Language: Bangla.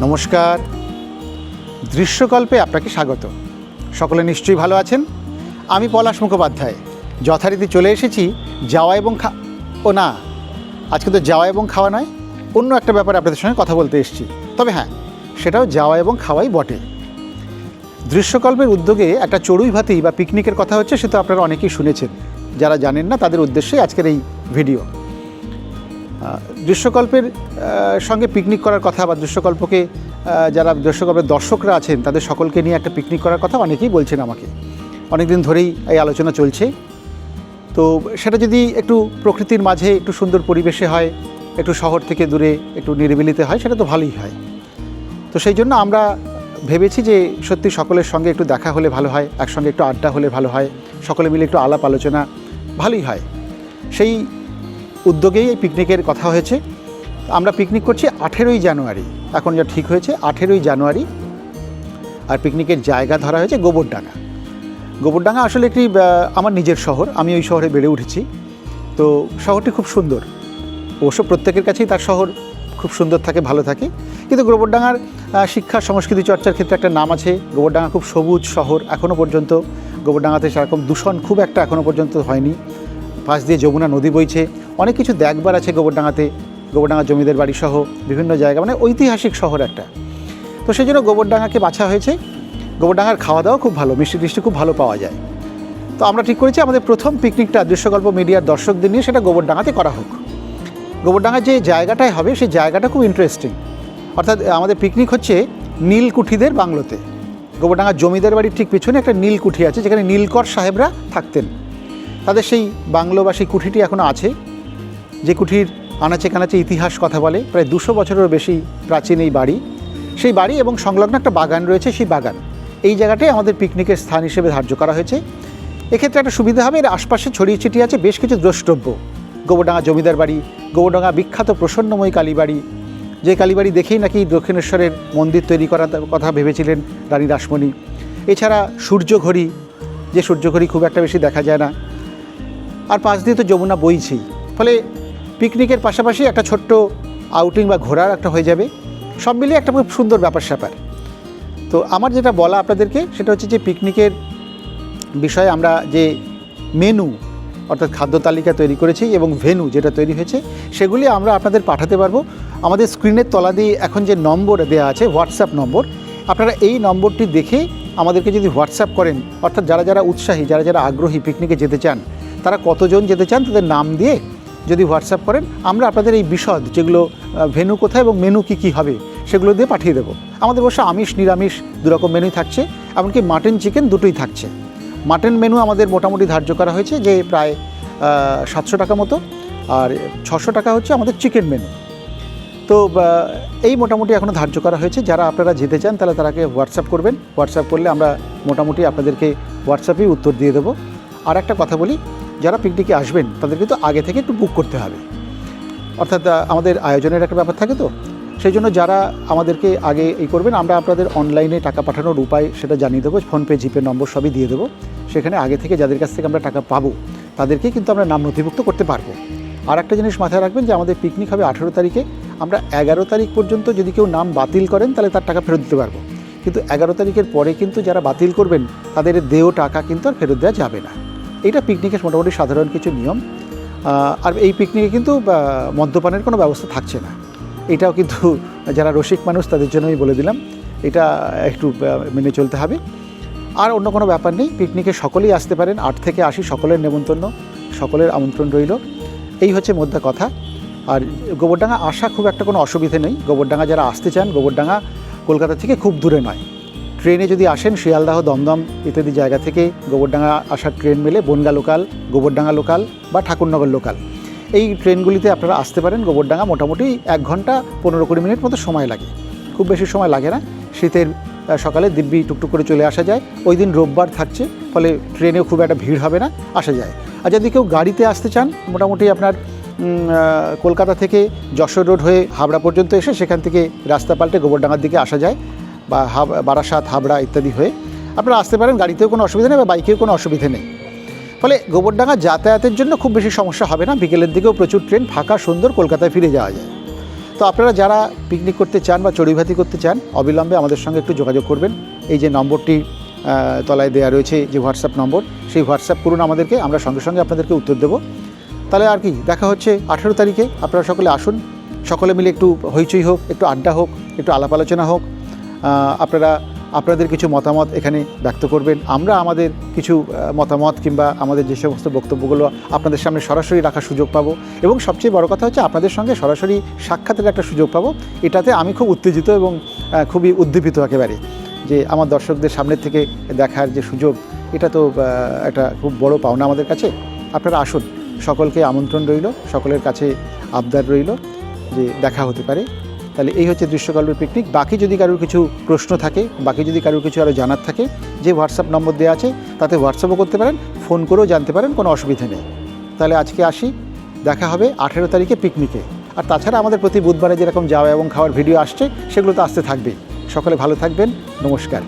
নমস্কার। দৃশ্যকল্পে আপনাকে স্বাগত। সকলে নিশ্চয়ই ভালো আছেন? আমি পলাশ মুখোপাধ্যায়। যথারীতি চলে এসেছি যাওয়া এবং খা ও না, আজকে তো যাওয়া এবং খাওয়া নয়, অন্য একটা ব্যাপারে আপনাদের সঙ্গে কথা বলতে এসেছি। তবে হ্যাঁ সেটাও যাওয়া এবং খাওয়াই বটে। দৃশ্যকল্পের উদ্যোগে একটা চড়ুই ভাতি বা পিকনিকের কথা হচ্ছে, সে তো আপনারা অনেকেই শুনেছেন। যারা জানেন না, তাদের উদ্দেশ্যেই আজকের এই ভিডিও দৃশ্যকল্পের সঙ্গে পিকনিক করার কথা বা দৃশ্যকল্পকে যারা দৃশ্যকল্পের দর্শকরা আছেন, তাদের সকলকে নিয়ে একটা পিকনিক করার কথা অনেকেই বলছেন আমাকে। অনেক দিন ধরেই এই আলোচনা চলছে। তো সেটা যদি একটু প্রকৃতির মাঝে একটু সুন্দর পরিবেশে হয়, একটু শহর থেকে দূরে একটু নিরিবিলিতে হয়, সেটা তো ভালোই হয়। তো সেই জন্য আমরা ভেবেছি যে সত্যি সকলের সঙ্গে একটু দেখা হলে ভালো হয়, একসঙ্গে একটু আড্ডা হলে ভালো হয়, সকলে মিলে একটু আলাপ আলোচনা ভালোই হয়। সেই উদ্যোগেই এই পিকনিকের কথা হয়েছে। আমরা পিকনিক করছি আঠেরোই জানুয়ারি। এখন যা ঠিক হয়েছে, আঠেরোই জানুয়ারি। আর পিকনিকের জায়গা ধরা হয়েছে গোবরডাঙ্গা। গোবরডাঙ্গা আসলে একটি আমার নিজের শহর, আমি ওই শহরে বেড়ে উঠেছি। তো শহরটি খুব সুন্দর। অবশ্য প্রত্যেকের কাছেই তার শহর খুব সুন্দর থাকে, ভালো থাকে। কিন্তু গোবরডাঙ্গার শিক্ষা, সংস্কৃতি চর্চার ক্ষেত্রে একটা নাম আছে, গোবরডাঙ্গা খুব সবুজ শহর। এখনও পর্যন্ত গোবরডাঙ্গাতে সেরকম দূষণ খুব একটা এখনও পর্যন্ত হয়নি। পাশ দিয়ে যমুনা নদী বইছে। অনেক কিছু দেখবার আছে গোবরডাঙ্গাতে। গোবরডাঙ্গা জমিদের বাড়ি সহ বিভিন্ন জায়গা মানে ঐতিহাসিক শহর একটা। তো সেই জন্য গোবরডাঙ্গাকে বাছা হয়েছে। গোবরডাঙ্গার খাওয়া দাওয়া খুব ভালো, মিষ্টি টিষ্টি খুব ভালো পাওয়া যায়। তো আমরা ঠিক করেছি, আমাদের প্রথম পিকনিকটা দৃশ্যকল্প মিডিয়ার দর্শকদের নিয়ে সেটা গোবরডাঙ্গাতে করা হোক। গোবরডাঙ্গার যে জায়গাটাই হবে, সেই জায়গাটা খুব ইন্টারেস্টিং অর্থাৎ আমাদের পিকনিক হচ্ছে নীলকুঠিদের বাংলোতে। গোবরডাঙ্গার জমিদার বাড়ির ঠিক পিছনে একটা নীলকুঠি আছে, যেখানে নীলকর সাহেবরা থাকতেন। তাদের সেই বাংলো বা সেই কুঠিটি এখনও আছে, যে কুঠির আনাচে কানাচে ইতিহাস কথা বলে, প্রায় দুশো বছরেরও বেশি প্রাচীন এই বাড়ি। সেই বাড়ি এবং সংলগ্ন একটা বাগান রয়েছে, সেই বাগান। এই জায়গাটাই আমাদের পিকনিকের স্থান হিসেবে ধার্য করা হয়েছে। এক্ষেত্রে একটা সুবিধা হবে, এর আশপাশে ছড়িয়ে ছিটিয়ে আছে বেশ কিছু দ্রষ্টব্য। গোবরডাঙ্গা জমিদার বাড়ি, গোবরডাঙ্গা বিখ্যাত প্রসন্নময়ী কালীবাড়ি যে কালীবাড়ি দেখেই নাকি দক্ষিণেশ্বরের মন্দির তৈরি করার কথা ভেবেছিলেন রানী রাসমণি এছাড়া সূর্যঘড়ি, যে সূর্যঘড়ি খুব একটা বেশি দেখা যায় না আর পাশ দিয়ে তো যমুনা বইছেই। ফলে পিকনিকের পাশাপাশি একটা ছোট্ট আউটিং বা ঘোরার একটা হয়ে যাবে। সব মিলিয়ে একটা খুব সুন্দর ব্যাপার স্যাপার। তো আমার যেটা বলা আপনাদেরকে, সেটা হচ্ছে যে পিকনিকের বিষয়ে আমরা যে মেনু অর্থাৎ খাদ্য তালিকা তৈরি করেছি এবং ভেনু যেটা তৈরি হয়েছে, সেগুলি আমরা আপনাদের পাঠাতে পারব। আমাদের স্ক্রিনের তলা দিয়ে এখন যে নম্বর দেওয়া আছে হোয়াটসঅ্যাপ নম্বর, আপনারা এই নম্বরটি দেখে আমাদেরকে যদি হোয়াটসঅ্যাপ করেন, অর্থাৎ যারা যারা উৎসাহী, যারা যারা আগ্রহী পিকনিকে যেতে চান তারা কতজন যেতে চান তাদের নাম দিয়ে যদি হোয়াটসঅ্যাপ করেন, আমরা আপনাদের এই বিশদ যেগুলো ভেনু কোথায় এবং মেনু কী কী হবে সেগুলো দিয়ে পাঠিয়ে দেবো। আমাদের অবশ্য আমিষ, নিরামিষ দুরকম মেনুই থাকছে, এমনকি মাটন, চিকেন দুটোই থাকছে। মাটন মেনু আমাদের মোটামুটি ধার্য করা হয়েছে যে প্রায় সাতশো টাকা মতো, আর ছশো টাকা হচ্ছে আমাদের চিকেন মেনু। তো এই মোটামুটি এখনও ধার্য করা হয়েছে, যারা আপনারা যেতে চান তাহলে তারাকে হোয়াটসঅ্যাপ করবেন। হোয়াটসঅ্যাপ করলে আমরা মোটামুটি আপনাদেরকে হোয়াটসঅ্যাপেই উত্তর দিয়ে দেবো। আর একটা কথা বলি যারা পিকনিকে আসবেন তাদের কিন্তু আগে থেকে একটু বুক করতে হবে। অর্থাৎ আমাদের আয়োজনের একটা ব্যাপার থাকে তো। সেই জন্য যারা আমাদেরকে আগে এই করবেন, আমরা আপনাদের অনলাইনে টাকা পাঠানোর উপায় সেটা জানিয়ে দেবো ফোনপে জিপে নম্বর সবই দিয়ে দেবো। সেখানে আগে থেকে যাদের কাছ থেকে আমরা টাকা পাবো তাদেরকেই কিন্তু আমরা নাম নথিভুক্ত করতে পারব। আর একটা জিনিস মাথায় রাখবেন যে, আমাদের পিকনিক হবে আঠেরো তারিখে। আমরা এগারো তারিখ পর্যন্ত যদি কেউ নাম বাতিল করেন, তাহলে তার টাকা ফেরত দিতে পারব। কিন্তু এগারো তারিখের পরে কিন্তু যারা বাতিল করবেন, তাদের দেও টাকা কিন্তু আর ফেরত দেওয়া যাবে না। এটা পিকনিকের মোটামুটি সাধারণ কিছু নিয়ম। আর এই পিকনিকে কিন্তু মদ্যপানের কোনো ব্যবস্থা থাকছে না। এটাও কিন্তু যারা রসিক মানুষ তাদের জন্য আমি বলে দিলাম। এটা একটু মেনে চলতে হবে। আর অন্য কোনো ব্যাপার নেই পিকনিকে সকলেই আসতে পারেন। আট থেকে আশি সকলের নেমন্তন্ন, সকলের আমন্ত্রণ রইল। এই হচ্ছে মোদ্দা কথা। আর গোবরডাঙ্গা আসা খুব একটা কোনো অসুবিধে নেই। গোবরডাঙ্গা যারা আসতে চান, গোবরডাঙ্গা কলকাতা থেকে খুব দূরে নয়। ট্রেনে যদি আসেন শিয়ালদাহ, দমদম ইত্যাদি জায়গা থেকে গোবরডাঙ্গা আসার ট্রেন মেলে বনগা লোকাল, গোবরডাঙ্গা লোকাল বা ঠাকুরনগর লোকাল। এই ট্রেনগুলিতে আপনারা আসতে পারেন, গোবরডাঙ্গা মোটামুটি এক ঘণ্টা পনেরো কুড়ি মিনিট মতো সময় লাগে। খুব বেশি সময় লাগে না, শীতের সকালে দিব্যি টুকটুক করে চলে আসা যায়। ওই দিন রোববার থাকছে, ফলে ট্রেনেও খুব একটা ভিড় হবে না, আসা যায়। আর যদি কেউ গাড়িতে আসতে চান, মোটামুটি আপনার কলকাতা থেকে যশোর রোড হয়ে হাবড়া পর্যন্ত এসে সেখান থেকে রাস্তা পাল্টে গোবরডাঙ্গার দিকে আসা যায়। বা হাব, বারাসাত, হাবড়া ইত্যাদি হয়ে আপনারা আসতে পারেন, গাড়িতেও কোনো অসুবিধা নেই বা বাইকেও কোনো অসুবিধা নেই। ফলে গোবরডাঙ্গা যাতায়াতের জন্য খুব বেশি সমস্যা হবে না, বিকেলের দিকেও প্রচুর ট্রেন ফাঁকা, সুন্দর কলকাতায় ফিরে যাওয়া যায়। তো আপনারা যারা পিকনিক করতে চান বা চড়ুইভাতি করতে চান, অবিলম্বে আমাদের সঙ্গে একটু যোগাযোগ করবেন। এই যে নম্বরটি তলায় দেওয়া রয়েছে, যে হোয়াটসঅ্যাপ নম্বর, সেই হোয়াটসঅ্যাপ করুন আমাদেরকে, আমরা সঙ্গে সঙ্গে আপনাদেরকে উত্তর দেবো। তাহলে আর কি, দেখা হচ্ছে আঠেরো তারিখে, আপনারা সকলে আসুন, সকলে মিলে একটু হইচই হোক, একটু আড্ডা হোক, একটু আলাপ আলোচনা হোক আপনারা, আপনাদের কিছু মতামত এখানে ব্যক্ত করবেন। আমরা আমাদের কিছু মতামত কিংবা আমাদের যে সমস্ত বক্তব্যগুলো আপনাদের সামনে সরাসরি রাখার সুযোগ পাবো এবং সবচেয়ে বড় কথা হচ্ছে আপনাদের সঙ্গে সরাসরি সাক্ষাতের একটা সুযোগ পাবো। এটাতে আমি খুব উত্তেজিত এবং খুবই উদ্দীপিত একেবারে যে আমার দর্শকদের সামনের থেকে দেখার যে সুযোগ, এটা তো একটা খুব বড় পাওনা আমাদের কাছে। আপনারা আসুন, সকলকে আমন্ত্রণ রইল, সকলের কাছে আবদার রইল যে দেখা হতে পারে। তাহলে এই হচ্ছে দৃশ্যকল্পের পিকনিক বাকি যদি কারোর কিছু প্রশ্ন থাকে, বাকি যদি কারোর কিছু আরও জানার থাকে, যে হোয়াটসঅ্যাপ নম্বর দেওয়া আছে, তাতে হোয়াটসঅ্যাপও করতে পারেন ফোন করেও জানতে পারেন, কোনো অসুবিধা নেই। তাহলে আজকে আসি, দেখা হবে আঠেরো তারিখে পিকনিকে আর তাছাড়া আমাদের প্রতি বুধবারে যেরকম যাওয়া এবং খাওয়ার ভিডিও আসছে, সেগুলো তো আসতে থাকবে সকলে ভালো থাকবেন, নমস্কার।